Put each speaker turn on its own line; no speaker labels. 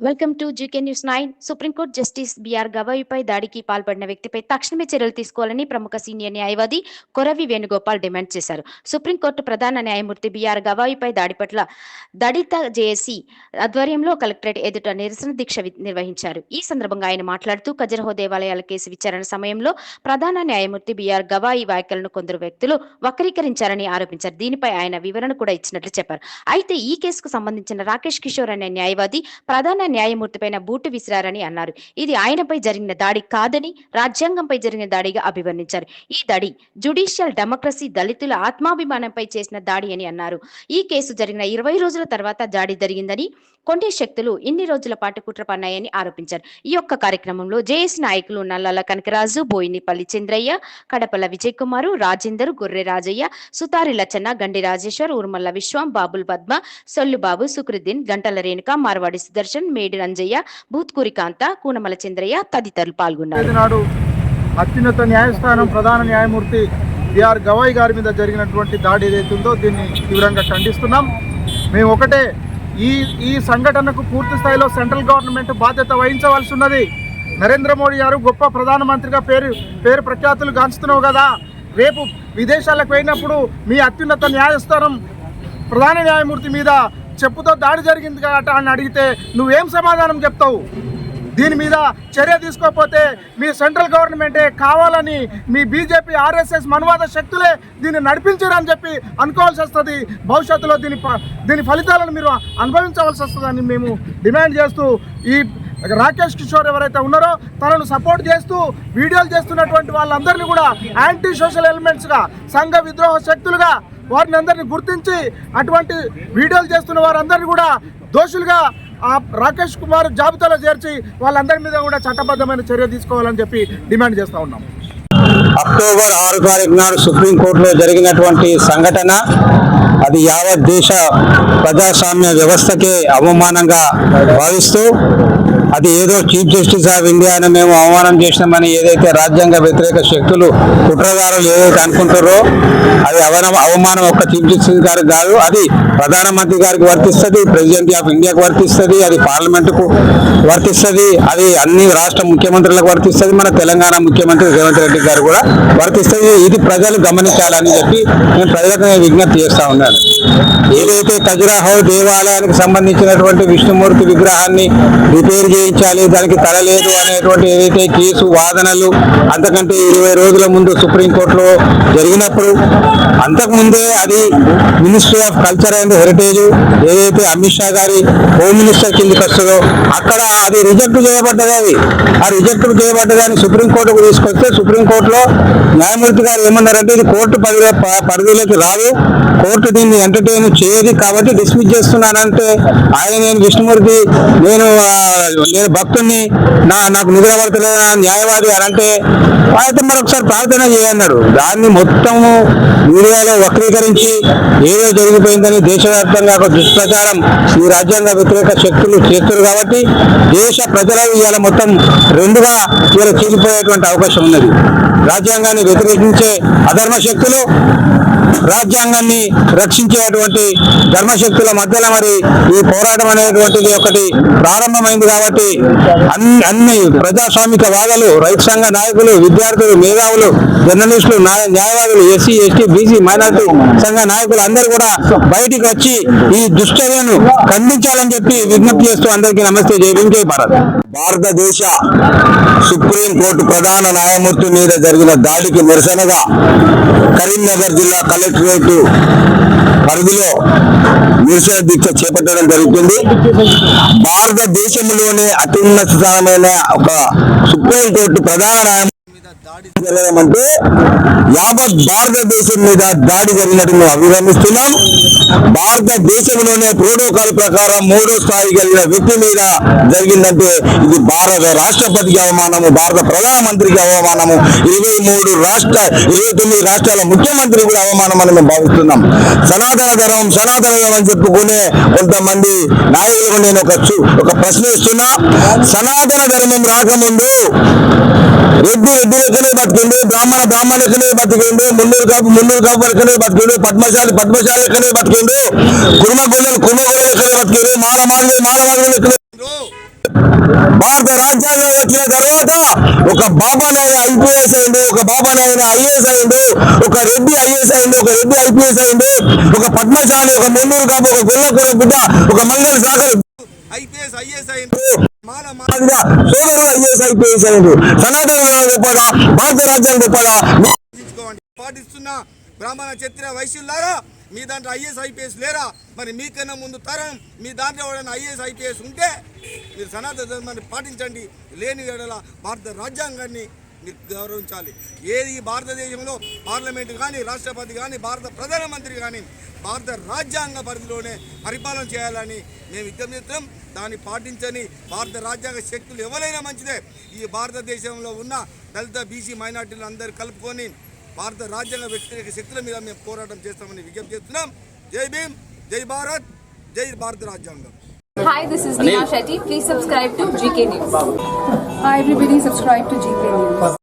Welcome to GK news nine Supreme Court justice BR గవాయిపై దాడికి పాల్పడిన వ్యక్తిపై తక్షణమే చర్యలు తీసుకోవాలని ప్రముఖ సీనియర్ న్యాయవాది కొరవి వేణుగోపాల్ డిమాండ్ చేశారు. సుప్రీంకోర్టు ప్రధాన న్యాయమూర్తి బిఆర్ గవాయిపై దాడి పట్ల దళిత జేఏసీ ఆధ్వర్యంలో కలెక్టరేట్ ఎదుట నిరసన దీక్ష నిర్వహించారు. ఈ సందర్భంగా ఆయన మాట్లాడుతూ ఖజరహో దేవాలయాల కేసు విచారణ సమయంలో ప్రధాన న్యాయమూర్తి బిఆర్ గవాయి వ్యాఖ్యలను కొందరు వ్యక్తులు వక్రీకరించారని ఆరోపించారు. దీనిపై ఆయన వివరణ కూడా ఇచ్చినట్లు చెప్పారు. అయితే ఈ కేసుకు సంబంధించిన రాకేష్ కిషోర్ అనే న్యాయవాది ప్రధాన న్యాయమూర్తిపైన బూటు విసిరారని అన్నారు. ఇది ఆయనపై జరిగిన దాడి కాదని రాజ్యాంగంపై జరిగిన దాడిగా అభివర్ణించారు. ఈ దాడి జుడిషియల్ డెమోక్రసీ దళితుల ఆత్మాభిమానంపై చేసిన దాడి అని అన్నారు. ఈ కేసు జరిగిన ఇరవై రోజుల తర్వాత దాడి జరిగిందని కొన్ని శక్తులు ఇన్ని రోజుల పాటు కుట్ర పన్నాయని ఆరోపించారు. ఈ యొక్క కార్యక్రమంలో జేఎస్ నాయకులు నల్లల కనకరాజు బోయినిపల్లి చంద్రయ్య కడపల విజయ్ కుమారు రాజేందర్ గొర్రె రాజయ్య సుతారి లచ్చన్న గండి రాజేశ్వర్ ఉర్మల్ల విశ్వం బాబుల్ పద్మ సొల్లుబాబు సుకృద్దీన్ గంటల రేణుక మార్వాడి సుదర్శన్ మేడి రంజయ్య భూత్కూరి కాంత కూనమల చంద్రయ్య తదితరులు పాల్గొన్నారు.
నాడు అత్యున్నత న్యాయస్థానం ప్రధాన న్యాయమూర్తి బిఆర్ గవాయ్ గారి మీద జరిగినటువంటి దాడి ఏదైతే ఉందో దీన్ని తీవ్రంగా ఖండిస్తున్నాం. మేము ఒకటే ఈ ఈ సంఘటనకు పూర్తి స్థాయిలో సెంట్రల్ గవర్నమెంట్ బాధ్యత వహించవలసి ఉన్నది. నరేంద్ర మోడీ గారు గొప్ప ప్రధానమంత్రిగా పేరు పేరు ప్రఖ్యాతులు గాంచుతున్నావు కదా. రేపు విదేశాలకు పోయినప్పుడు మీ అత్యున్నత న్యాయస్థానం ప్రధాన న్యాయమూర్తి మీద చెప్పుతో దాడి జరిగింది కాబట్టి అని అడిగితే నువ్వేం సమాధానం చెప్తావు? దీని మీద చర్య తీసుకోకపోతే మీ సెంట్రల్ గవర్నమెంటే కావాలని మీ బీజేపీ ఆర్ఎస్ఎస్ మనువాద శక్తులే దీన్ని నడిపించారని చెప్పి అనుకోవాల్సి వస్తుంది. భవిష్యత్తులో దీని దీని ఫలితాలను మీరు అనుభవించవలసి వస్తుందని మేము డిమాండ్ చేస్తూ ఈ రాకేష్ కిషోర్ ఎవరైతే ఉన్నారో తనను సపోర్ట్ చేస్తూ వీడియోలు చేస్తున్నటువంటి వాళ్ళందరినీ కూడా యాంటీ సోషల్ ఎలిమెంట్స్గా సంఘ విద్రోహ శక్తులుగా వారిని అందరినీ గుర్తించి అటువంటి వీడియోలు చేస్తున్న వారందరినీ కూడా దోషులుగా ఆ రాకేష్ కుమార్ జాబితాలో చేర్చి వాళ్ళందరి మీద కూడా చట్టబద్ధమైన చర్య తీసుకోవాలని చెప్పి డిమాండ్ చేస్తూ ఉన్నాం.
అక్టోబర్ ఆరు తారీఖు నాడు సుప్రీంకోర్టులో జరిగినటువంటి సంఘటన అది యావత్ దేశ ప్రజాస్వామ్య వ్యవస్థకే అవమానంగా భావిస్తూ అది ఏదో చీఫ్ జస్టిస్ ఆఫ్ ఇండియా అని మేము అవమానం చేసినామని ఏదైతే రాజ్యాంగ వ్యతిరేక శక్తులు కుట్రదారులు ఏదైతే అనుకుంటారో అది అవన అవమానం ఒక్క చీఫ్ జస్టిస్ గారికి కాదు అది ప్రధానమంత్రి గారికి వర్తిస్తుంది ప్రెసిడెంట్ ఆఫ్ ఇండియాకు వర్తిస్తుంది అది పార్లమెంటుకు వర్తిస్తుంది అది అన్ని రాష్ట్ర ముఖ్యమంత్రులకు వర్తిస్తుంది మన తెలంగాణ ముఖ్యమంత్రి రేవంత్ రెడ్డి గారు కూడా వర్తిస్తుంది. ఇది ప్రజలు గమనించాలని చెప్పి నేను ప్రజలకు విజ్ఞప్తి చేస్తా ఉన్నాను. ఏదైతే ఖజురాహో దేవాలయానికి సంబంధించినటువంటి విష్ణుమూర్తి విగ్రహాన్ని రిపేర్ చేయించాలి దానికి తల లేదు అనేటువంటి ఏదైతే కేసు వాదనలు అంతకంటే ఇరవై రోజుల ముందు సుప్రీంకోర్టులో జరిగినప్పుడు అంతకుముందే అది ministry of culture and heritage ఏదైతే అమిత్ షా గారి హోమ్ మినిస్టర్ కిందకి వస్తుందో అక్కడ అది రిజెక్ట్ చేయబడ్డది అది. ఆ రిజెక్ట్ చేయబడ్డదాన్ని సుప్రీంకోర్టుకు తీసుకొస్తే సుప్రీంకోర్టులో న్యాయమూర్తి గారు ఏమన్నారంటే ఇది కోర్టు పరిధి పరిధిలోకి రాదు. కోర్టు దీన్ని ఎంటర్టైన్ చేయదు కాబట్టి డిస్మిస్ చేస్తున్నానంటే ఆయన నేను విష్ణుమూర్తి నేను నేను భక్తుణ్ణి నా నాకు నిద్ర న్యాయవాది అని అంటే అయితే మరొకసారి ప్రార్థన చేయన్నాడు దాన్ని మొత్తము మీడియాలో వక్రీకరించి ఏదో జరిగిపోయిందని దేశవ్యాప్తంగా ఒక దుష్ప్రచారం ఈ రాజ్యాంగ వ్యతిరేక శక్తులు చేస్తారు కాబట్టి దేశ ప్రజలు ఇవాళ మొత్తం రెండుగా ఇవాళ చీలిపోయేటువంటి అవకాశం ఉన్నది. రాజ్యాంగాన్ని వ్యతిరేకించే అధర్మ శక్తులు రాజ్యాంగాన్ని రక్షించేటువంటి ధర్మశక్తుల మధ్యలో మరి ఈ పోరాటం అనేటువంటిది ఒకటి ప్రారంభమైంది కాబట్టి అన్ని అన్ని ప్రజాస్వామిక వాదాలు రైతు సంఘ నాయకులు విద్యార్థులు మేధావులు జర్నలిస్టులు న్యాయవాదులు ఎస్సీ ఎస్టీ బీసీ మైనార్టీ సంఘ నాయకులు అందరూ కూడా బయటికి వచ్చి ఈ దుశ్చర్యను ఖండించాలని చెప్పి విజ్ఞప్తి చేస్తూ అందరికీ నమస్తే. జై జై భారత్. భారతదేశ సుప్రీం కోర్టు ప్రధాన న్యాయమూర్తి మీద జరిగిన దాడికి నిరసనగా కరీంనగర్ జిల్లా కలెక్టరేట్ పరిధిలో నిరసన దీక్ష చేపట్టడం జరుగుతుంది. భారతదేశంలోనే అత్యున్నత స్థానమైన ఒక సుప్రీంకోర్టు ప్రధాన న్యాయమూర్తి మీద దాడి అంటే యావత్ భారతదేశం మీద దాడి జరిగినట్టు మేము అభివర్ణిస్తున్నాం భారతదేశంలోనే ప్రోటోకాల్ ప్రకారం మూడో స్థాయి కలిగిన వ్యక్తి మీద జరిగిందంటే ఇది భారత రాష్ట్రపతికి అవమానము భారత ప్రధానమంత్రికి అవమానము. ఇరవై మూడు రాష్ట్ర ఇరవై తొమ్మిది రాష్ట్రాల ముఖ్యమంత్రి కూడా అవమానం అని మేము భావిస్తున్నాం. సనాతన ధర్మం సనాతన ధర్మం అని చెప్పుకునే కొంతమంది నాయకులకు నేను ఒక ఒక ప్రశ్న ఇస్తున్నా సనాతన ధర్మం రాకముందు రెడ్డి రెడ్డి లెక్కనే బతికిండు బ్రాహ్మణ బ్రాహ్మణ లెక్కనే బతికిండు మున్నూరు కాపు మున్నూరు కాపు వరకనే బతికిండు పద్మశాలి పద్మశాలి లెక్కనే బతికిండు కుర్మగోళ్ళు కుర్మగోళ్ళు ఎక్కడే గొల్ల లెక్కనే బతికిండు మాల మాల మాల
భారత రాజ్యాంగం వచ్చిన తర్వాత ఒక బాబానాయన ఐపీఎస్ అయిండు ఒక బాబానాయన ఐఏఎస్ అయిండు ఒక రెడ్డి ఐఏఎస్ అయిండు ఒక రెడ్డి ఐపీఎస్ అయిండు ఒక పద్మశాలి ఒక మున్నూరు కాపు ఒక గొల్లకూర బిడ్డ ఒక మంగళ సాగర్
ఐపీఎస్ ఐఏఎస్
అయిండు. సనాతన గొప్పదా భారత రాజ్యాంగం గొప్పదా
పాటిస్తున్న బ్రాహ్మణ క్షత్రియ వైశ్యులారా మీ దాంట్లో ఐఏఎస్ ఐపీఎస్ లేరా? మరి మీకన్నా ముందు తరం మీ దాంట్లో ఎవరైనా ఐఏఎస్ ఐపీఎస్ ఉంటే మీరు సనాతన ధర్మాన్ని పాటించండి. లేని ఏడల భారత రాజ్యాంగాన్ని గౌరవించాలి ఏది భారతదేశంలో పార్లమెంటు కానీ రాష్ట్రపతి కానీ భారత ప్రధానమంత్రి కానీ భారత రాజ్యాంగ పరిధిలోనే పరిపాలన చేయాలని మేము విజ్ఞప్తిస్తాం దాన్ని పాటించని భారత రాజ్యాంగ శక్తులు ఎవరైనా మంచిదే. ఈ భారతదేశంలో ఉన్న దళిత బీసీ మైనార్టీలు అందరూ కలుపుకొని భారత రాజ్యాంగ వ్యతిరేక శక్తుల మీద మేము పోరాటం చేస్తామని విజ్ఞప్తి చేస్తున్నాం. జై భీమ్ జై భారత్ జై భారత రాజ్యాంగం.
Hi, this is Neha Shetty. Please subscribe to GK News.
Hi everybody, subscribe to GK News.